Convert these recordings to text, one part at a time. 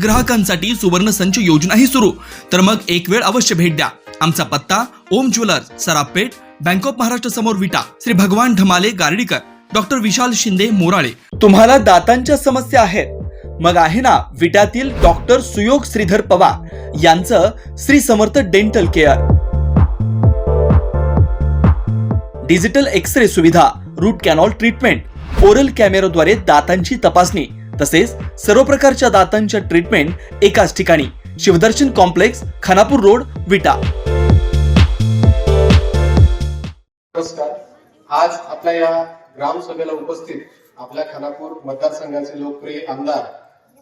ग्राहकांसाठी सुवर्ण संच योजनाही सुरू. तर मग एक वेळ अवश्य भेट द्या. आमचा पत्ता Om jewellers Sarapeth bank of Maharashtra समोर विटा श्री भगवान ढमाले गार्डीकर डॉक्टर विशाल शिंदे मोराळे. तुम्हाला दातांच्या समस्या आहेत. मग आहे ना विटातील डॉक्टर सुयोग श्रीधर पवार यांचं Shri Samarth dental care. Digital X ray सुविधा रूट कॅनॉल ट्रीटमेंट ओरल कॅमेराद्वारे दातांची तपासणी तसेच सर्व प्रकारच्या दातांच्या ट्रीटमेंट एकाच ठिकाणी. Shivdarshan complex Khanapur road Vita. नमस्कार. आज आपल्या या ग्रामसभेला उपस्थित आपल्या खानापूर मतदारसंघाचे लोकप्रिय आमदार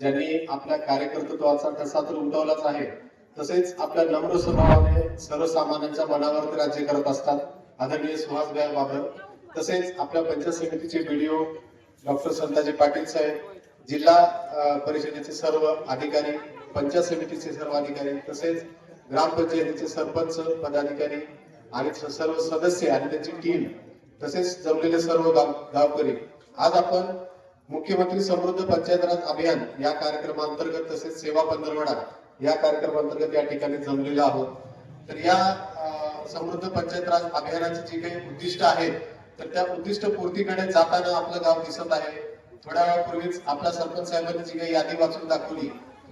ज्यांनी आपल्या कार्यकर्तृत्वाचा ठसा तर उमटवलाच आहे तसेच आपल्या नम्र स्वभावाने सर्वसामान्यांच्या मनावरती राज्य करत असतात. आदरणीय सुहास बाबर तसेच आपल्या पंचायत समितीचे व्हिडिओ डॉक्टर संताजी पाटील साहेब जिल्हा परिषदेचे सर्व अधिकारी पंचायत समितीचे सर्व अधिकारी तसेच ग्रामपंचायतीचे सरपंच पदाधिकारी आणि सर्व सदस्य आणि त्यांची टीम तसेच जमलेले सर्व गाव गावकरी. आज आपण मुख्यमंत्री समृद्ध पंचायत राज अभियान या कार्यक्रमांतर्गत तसेच सेवा पंधरवडा या कार्यक्रमांतर्गत या ठिकाणी जमलेलो आहोत. तर या समृद्ध पंचायत राज अभियानाचे जे काही उद्दिष्ट आहेत तर त्या उद्दिष्ट पूर्तीकडे जाताना आपलं गाव दिसत आहे. थोड्या वेळापूर्वीच आपल्या सरपंच साहेबांनी जी काही यादी वाचून दाखवली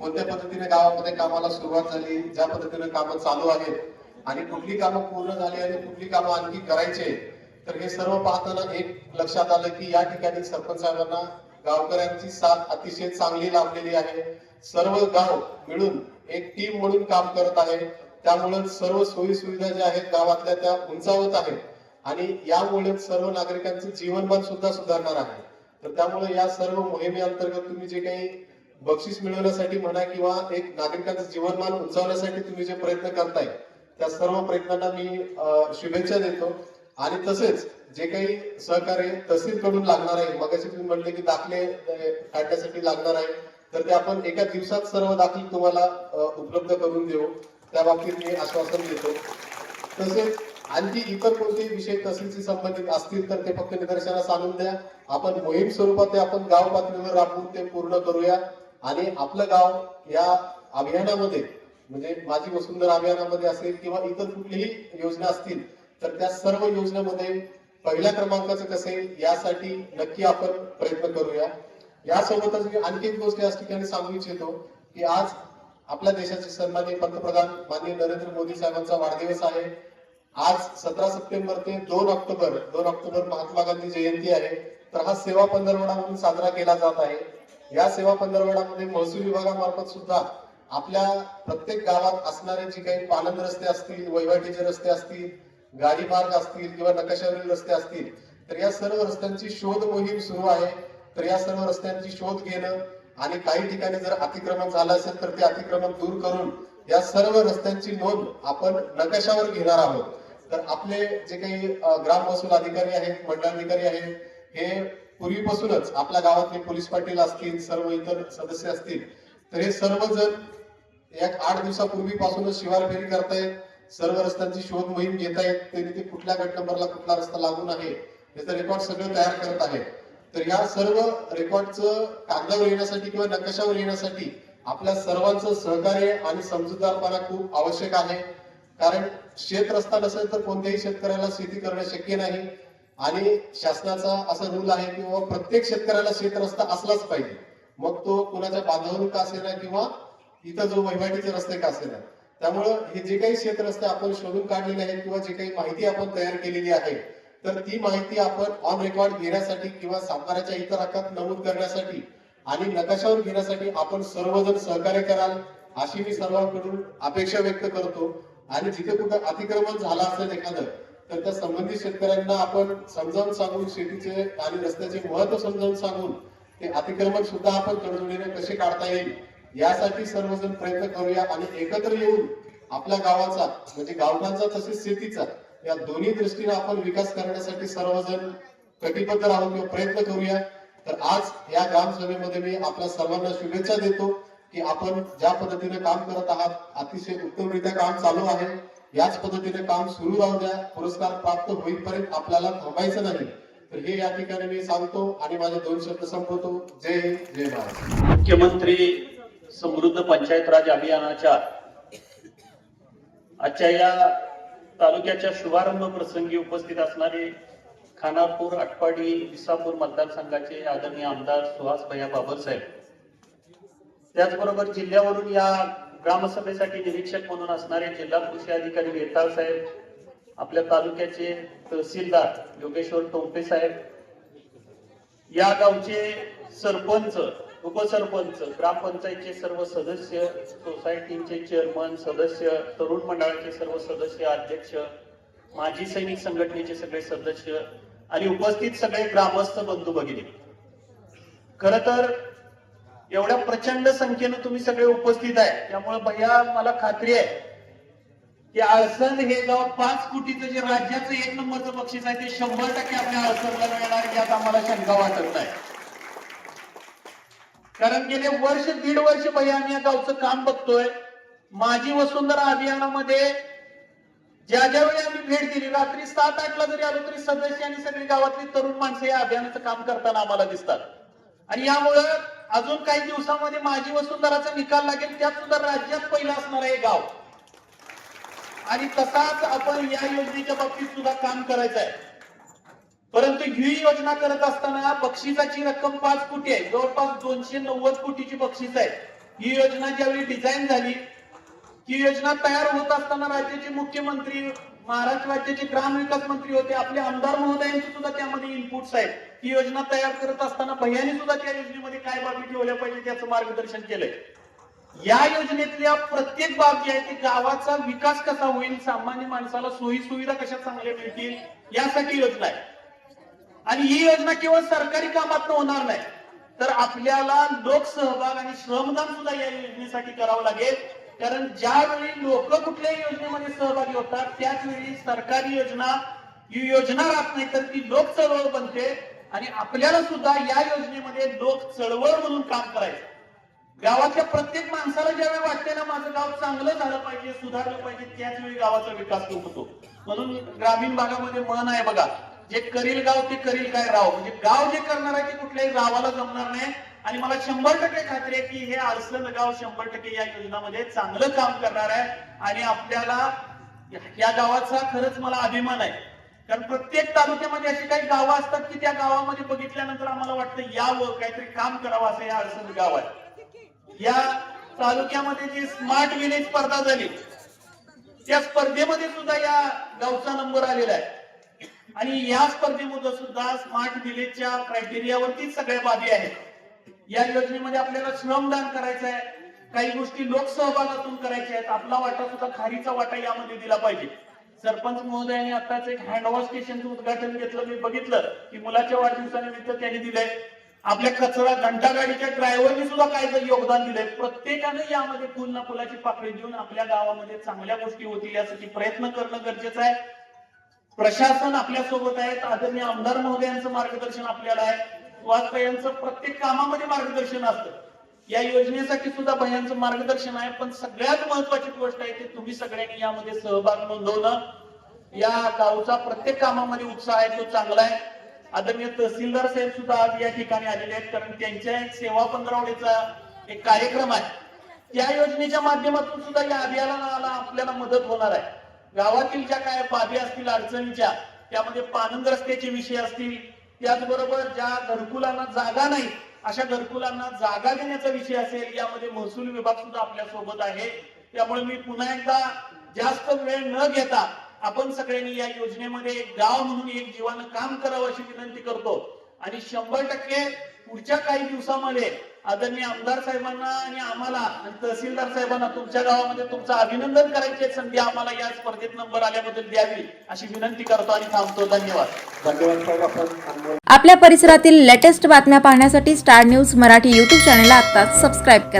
कोणत्या पद्धतीने गावामध्ये कामाला सुरुवात झाली ज्या पद्धतीने कामं चालू आहेत आणि कुठली कामं पूर्ण झाली आणि कुठली कामं आणखी करायचे तर हे सर्व पाहताना एक लक्षात आलं की या ठिकाणी सरपंच साहेबांना गावकऱ्यांची साथ अतिशय चांगली लाभलेली आहे. सर्व गाव मिळून एक टीम म्हणून काम करत आहे. त्यामुळे सर्व सोयी सुविधा ज्या आहेत गावातल्या त्या उंचावत आहेत आणि यामुळे सर्व नागरिकांचं जीवनमान सुद्धा सुधारणार आहे. तर त्यामुळे या सर्व मोहिमेअंतर्गत तुम्ही जे काही बक्षीस मिळवण्यासाठी म्हणा किंवा एक नागरिकांचं जीवनमान उंचावण्यासाठी तुम्ही जे प्रयत्न करताय त्या सर्व प्रयत्नांना मी शुभेच्छा देतो. आणि तसेच जे काही सहकार्य तहसील कडून लागणार आहे मगाशी तुम्ही म्हणले की दाखले काढण्यासाठी लागणार आहे तर ते आपण एका दिवसात सर्व दाखले तुम्हाला उपलब्ध करून देऊ. त्या बाबतीत मी आश्वासन देतो. तसेच आणखी इतर कोणते विषय तहसीलशी संबंधित असतील तर ते फक्त निदर्शनास आणून द्या. आपण मोहीम स्वरूपात ते आपण गाव पातळीवर राबवून ते पूर्ण करूया. आणि आपलं गाव या अभियानामध्ये म्हणजे माझी वसुंधरा अभियानामध्ये असेल किंवा इतर कुठलीही योजना असतील तर त्या सर्व योजनेमध्ये पहिल्या क्रमांकाचं कसे यासाठी नक्की आपण प्रयत्न करूया. यासोबतच मी आणखी एक गोष्ट याच ठिकाणी सांगू इच्छितो की आज आपल्या देशाचे सन्माननीय पंतप्रधान माननीय नरेंद्र मोदी साहेबांचा वाढदिवस आहे. आज सतरा सप्टेंबर ते दोन ऑक्टोबर दोन ऑक्टोबर महात्मा गांधी जयंती आहे. तर हा सेवा पंधरवडा म्हणून साजरा केला जात आहे. या सेवा पंधरवड्यामध्ये महसूल विभागामार्फत सुद्धा आपल्या प्रत्येक गावात असणारे जे काही पालन रस्ते असतील वैवाटीचे रस्ते असतील गाडी मार्ग असतील किंवा नकाशावरील रस्ते असतील तर या सर्व रस्त्यांची शोध मोहीम सुरू आहे. तर या सर्व रस्त्यांची शोध घेणं आणि काही ठिकाणी जर अतिक्रमण झालं असेल तर ते अतिक्रमण दूर करून या सर्व रस्त्यांची नोंद आपण नकाशावर घेणार आहोत. तर आपले जे काही ग्राम महसूल अधिकारी आहेत मंडळाधिकारी आहेत हे पूर्वीपासूनच आपल्या गावातले पोलीस पाटील असतील सर्व इतर सदस्य असतील तर हे सर्वजण एक आठ दिवसापूर्वीपासूनच शिवार फेरी करतायत सर्व रस्त्यांची शोध मोहीम घेतायत ते तिथे कुठल्या गट नंबरला कुठला रस्ता लागून आहे याचं रेकॉर्ड सगळं तयार करत आहे तर या सर्व रेकॉर्डचं कागदावर येण्यासाठी किंवा नकाशावर येण्यासाठी आपल्या सर्वांचं सहकार्य आणि समजूतदारपणा खूप आवश्यक आहे. कारण शेत रस्ता नसेल तर कोणत्याही शेतकऱ्याला शेती करणं शक्य नाही. आणि शासनाचा असा रूल आहे की बाबा प्रत्येक शेतकऱ्याला शेत रस्ता असलाच पाहिजे. मग तो कुणाच्या बांधावरून का असेना किंवा इथं जो वहिवाटीचे रस्ते का असेना. त्यामुळं हे जे काही शेत रस्ते आपण शोधून काढलेले आहेत किंवा जे काही माहिती आपण तयार केलेली आहे तर ती माहिती आपण ऑन रेकॉर्ड घेण्यासाठी किंवा सातबाराच्या इतर हक्कात नमूद करण्यासाठी आणि नकाशावर घेण्यासाठी आपण सर्वजण सहकार्य कराल अशी मी सर्वांकडून अपेक्षा व्यक्त करतो. आणि जिथे कुठं अतिक्रमण झालं असेल एखादं तर त्या संबंधित शेतकऱ्यांना आपण समजावून सांगून शेतीचे आणि रस्त्याचे महत्त्व समजावून सांगून ते अतिक्रमण सुद्धा आपण तडजोडीने कसे काढता येईल यासाठी सर्वजण प्रयत्न करूया आणि एकत्र येऊन आपल्या गावाचा म्हणजे गावकांचा तसेच शेतीचा या दोन्ही दृष्टीने आपण विकास करण्यासाठी सर्वजण कटिबद्ध राहून किंवा प्रयत्न करूया. तर आज या ग्रामसभेमध्ये मी आपल्या सर्वांना शुभेच्छा देतो. की आपण ज्या पद्धतीने काम करत आहात अतिशय उत्तमरित्या काम चालू आहे. याच पद्धतीने काम सुरू राहू द्या. पुरस्कार प्राप्त होईपर्यंत आपल्याला थांबायचं नाही. तर हे या ठिकाणी मी सांगतो आणि माझे दोन शब्द संपवतो. जय हिंद जय महाराष्ट्र मुख्यमंत्री समृद्ध पंचायत राज अभियानाच्या आजच्या या तालुक्याच्या शुभारंभ प्रसंगी उपस्थित असणारे खानापूर आटपाडी विसापूर मतदारसंघाचे आदरणीय आमदार सुहास भैया बाबरसाहेब त्याचबरोबर जिल्ह्यावरून या ग्रामसभेसाठी निरीक्षक म्हणून असणारे जिल्हा कृषी अधिकारी वेताळ साहेब आपल्या तालुक्याचे तहसीलदार योगेश्वर टोंपे साहेब या गावचे सरपंच उपसरपंच ग्रामपंचायतचे सर्व सदस्य सोसायटीचे चेअरमन सदस्य तरुण मंडळाचे सर्व सदस्य अध्यक्ष माजी सैनिक संघटनेचे सगळे सदस्य आणि उपस्थित सगळे ग्रामस्थ बंधू भगिनी. खर तर एवढ्या प्रचंड संख्येनं तुम्ही सगळे उपस्थित आहे. त्यामुळे भैया मला खात्री आहे की आळसंद हे गाव पाच कोटीचं जे राज्याचं एक नंबरचं बक्षीस आहे ते शंभर टक्के आपल्या आळसंदला मिळणार यात आम्हाला शंका वाटत नाही. कारण गेले वर्ष दीड वर्ष भैया आम्ही या गावचं काम बघतोय. माझी वसुंधरा अभियानामध्ये ज्या ज्या वेळी आम्ही भेट दिली रात्री सात आठला जरी आलो तरी सदस्य आणि सगळी गावातली तरुण माणसं या अभियानाचं काम करताना आम्हाला दिसतात. आणि यामुळं अजून काही दिवसामध्ये माझी वसुंधराचा निकाल लागेल त्यात सुद्धा राज्यात पहिलं असणार आहे हे गाव. आणि तसाच आपण या योजनेच्या बाबतीत सुद्धा काम करायचं आहे. परंतु ही योजना करत असताना बक्षिसाची रक्कम पाच कोटी आहे. जवळपास दोनशे नव्वद कोटीची बक्षीस आहे. ही योजना ज्यावेळी डिझाईन झाली ही योजना तयार होत असताना राज्याचे मुख्यमंत्री महाराष्ट्र राज्याचे ग्रामविकास मंत्री होते. आपले आमदार महोदयांचे सुद्धा त्यामध्ये इनपुट्स आहेत. ही योजना तयार करत असताना भैयानी सुद्धा त्या योजनेमध्ये काय बाबी ठेवल्या पाहिजे त्याचं मार्गदर्शन केलंय. या योजनेतल्या प्रत्येक बाब जी आहे ती गावाचा विकास कसा होईल सामान्य माणसाला सोयी सुविधा कशा चांगल्या मिळतील यासाठी योजना आहे. आणि ही योजना केवळ सरकारी कामात होणार नाही तर आपल्याला लोकसहभाग आणि श्रमदान सुद्धा या योजनेसाठी करावं लागेल. कारण ज्यावेळी लोक कुठल्याही योजनेमध्ये सहभागी होतात त्याचवेळी सरकारी योजना ही योजना राहत नाही तर ती लोक चळवळ बनते. आणि आपल्याला सुद्धा या योजनेमध्ये लोक चळवळ म्हणून काम करायचं. गावातल्या प्रत्येक माणसाला ज्यावेळी वाटते ना माझं गाव चांगलं झालं पाहिजे सुधारलं पाहिजे त्याच वेळी गावाचा विकास होतो म्हणून ग्रामीण भागामध्ये मन आहे बघा जे करील गाव ते करील काय राव. म्हणजे गाव जे करणार आहे ते कुठल्याही गावाला जमणार नाही. आणि मला शंभर टक्के खात्री आहे की हे आळसण गाव शंभर टक्के या योजनामध्ये चांगलं काम करणार आहे. आणि आपल्याला या गावाचा खरंच मला अभिमान आहे. कारण प्रत्येक तालुक्यामध्ये अशी काही गावं असतात की त्या गावामध्ये बघितल्यानंतर आम्हाला वाटतं यावं काहीतरी काम करावं असं या अडचण गाव आहे या तालुक्यामध्ये जी स्मार्ट विलेज स्पर्धा झाली त्या स्पर्धेमध्ये सुद्धा या गावचा नंबर आलेला आहे. आणि या स्पर्धेमध्ये सुद्धा स्मार्ट विलेजच्या क्रायटेरियावरतीच सगळ्या बाबी आहेत. या योजनेमध्ये आपल्याला श्रमदान करायचं आहे. काही गोष्टी लोकसहभागातून करायच्या आहेत. आपला वाटा सुद्धा खारीचा वाटा यामध्ये दिला पाहिजे. सरपंच महोदयाने आताच एक हँडवॉश स्टेशनचं उद्घाटन घेतलं. मी बघितलं की मुलाच्या वाढदिवसानिमित्त त्यांनी दिलंय. आपल्या कचरा घंटा गाडीच्या ड्रायव्हरनी सुद्धा काय तर योगदान दिलंय. प्रत्येकाने यामध्ये फुल ना फुलाची पाकळी देऊन आपल्या गावामध्ये चांगल्या गोष्टी होतील यासाठी प्रयत्न करणं गरजेचं आहे. प्रशासन आपल्यासोबत आहे. आदरणीय आमदार महोदयांचं मार्गदर्शन आपल्याला आहे. वाजपेयी यांचं प्रत्येक कामामध्ये मार्गदर्शन असतं. या योजनेसाठी सुद्धा भयांचं मार्गदर्शन आहे पण सगळ्यात महत्वाची गोष्ट आहे ते तुम्ही सगळ्यांनी यामध्ये सहभाग नोंदवणं. या गावचा प्रत्येक कामामध्ये उत्साह आहे तो चांगला आहे. आदरणीय तहसीलदार साहेब सुद्धा आज या ठिकाणी आलेले आहेत कारण त्यांच्या एक सेवा पंधरावडीचा एक कार्यक्रम आहे. त्या योजनेच्या माध्यमातून सुद्धा या अभियानाला आपल्याला मदत होणार आहे. गावातील ज्या काय बाबी असतील अडचणीच्या त्यामध्ये पानंद रस्त्याचे विषय असतील त्याचबरोबर ज्या घरकुलांना जागा नाही अशा घरकुलांना जागा देण्याचा विषय असेल यामध्ये महसूल विभाग सुद्धा आपल्यासोबत आहे. त्यामुळे मी पुन्हा एकदा जास्त वेळ न घेता आपण सगळ्यांनी या योजनेमध्ये एक गाव म्हणून एक जीवानं काम करावं अशी विनंती करतो. आणि शंभर टक्के पुढच्या काही दिवसामध्ये आदरणीय आमदार साहेबांना आणि आम्हाला आणि तहसीलदार साहेबांना तुमच्या गावामध्ये तुमचं अभिनंदन करायची एक संधी आम्हाला या स्पर्धेत नंबर आल्याबद्दल द्यावी अशी विनंती करतो आणि थांबतो. धन्यवाद. धन्यवाद साहेब. आपण अनमोल आपल्या परिसरातील लेटेस्ट बातम्या पाहण्यासाठी स्टार न्यूज मराठी यूट्यूब चॅनलला आत्ताच सबस्क्राईब करा.